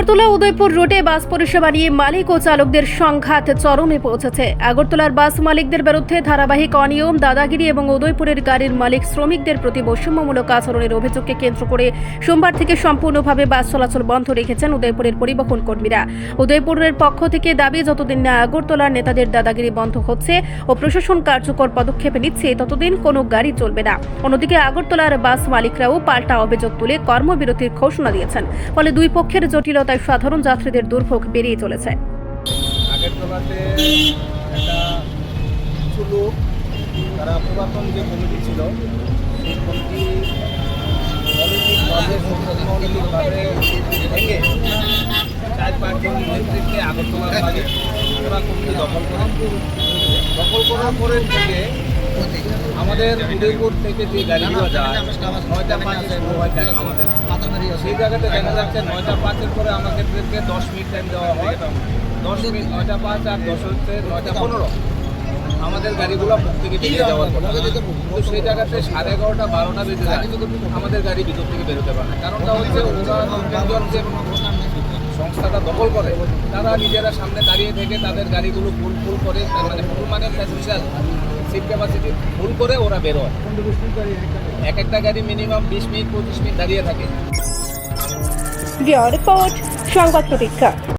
আগরতলা উদয়পুর রোডে বাস পরিষেবা নিয়ে মালিক ও চালকদের সংঘাত চরমে পৌঁছেছে। আগরতলার বাস মালিকদের বিরুদ্ধে ধারাবাহিক অনিয়ম, দাদাগিরি এবং উদয়পুরের গাড়ির মালিক শ্রমিকদের প্রতি বৈষম্যমূলক আচরণের অভিযোগকে কেন্দ্র করে সোমবার থেকে সম্পূর্ণভাবে বাস চলাচল বন্ধ রেখেছেন উদয়পুরের পরিবহন কর্মীরা। উদয়পুরের পক্ষ থেকে দাবি, যতদিন না আগরতলার নেতাদের দাদাগিরি বন্ধ হচ্ছে ও প্রশাসন কার্যকর পদক্ষেপ নিচ্ছে, ততদিন কোনো গাড়ি চলবে না। অন্যদিকে আগরতলার বাস মালিকরাও পাল্টা অভিযোগ তুলে কর্মবিরতির ঘোষণা দিয়েছেন। ফলে দুই পক্ষের জটিলতায় সাধারণ যাত্রীদের দুর্ভোগ বেরিয়ে চলেছে। আগের একটা কিছু লোক, তারা পুরাতন যে কমিটি ছিল, সেই কমিটি অনৈতিকভাবে অনৈতিকভাবে ভেঙে চার পাঁচজন নেতৃত্বে আগরতলার মাঝে কমিটি দখল দখল করার পরের থেকে আমাদের উদয়পুর থেকে যে গাড়িগুলো যায়, নয়টা পাঁচে আমাদের। সেই জায়গাতে দেখা যাচ্ছে নয়টা পাঁচের পরে আমাদেরকে দশ মিনিট টাইম দেওয়া হয়। দশ মিনিট, নয়টা পাঁচ আর দশ হচ্ছে নয়টা পনেরো। আমাদের গাড়িগুলো থেকে বেরিয়ে যাওয়ার কথা সেই জায়গাতে সাড়ে এগারোটা, বারোটা বেজে যায়। আমাদের গাড়ি ভিতর থেকে বেরোতে পারে না। কারণটা হচ্ছে ওরা যে সংস্থাটা দখল করে, তারা নিজেরা সামনে দাঁড়িয়ে থেকে তাদের গাড়িগুলো ফুল ফুল করে মানে ফুল মানে প্যাসেঞ্জার সিট ক্যাপাসিটি ফুল করে ওরা বেরোয়। এক একটা গাড়ি মিনিমাম বিশ মিনিট পঁচিশ মিনিট দাঁড়িয়ে থাকে। রিপোর্ট সংবাদ প্রতীক্ষা।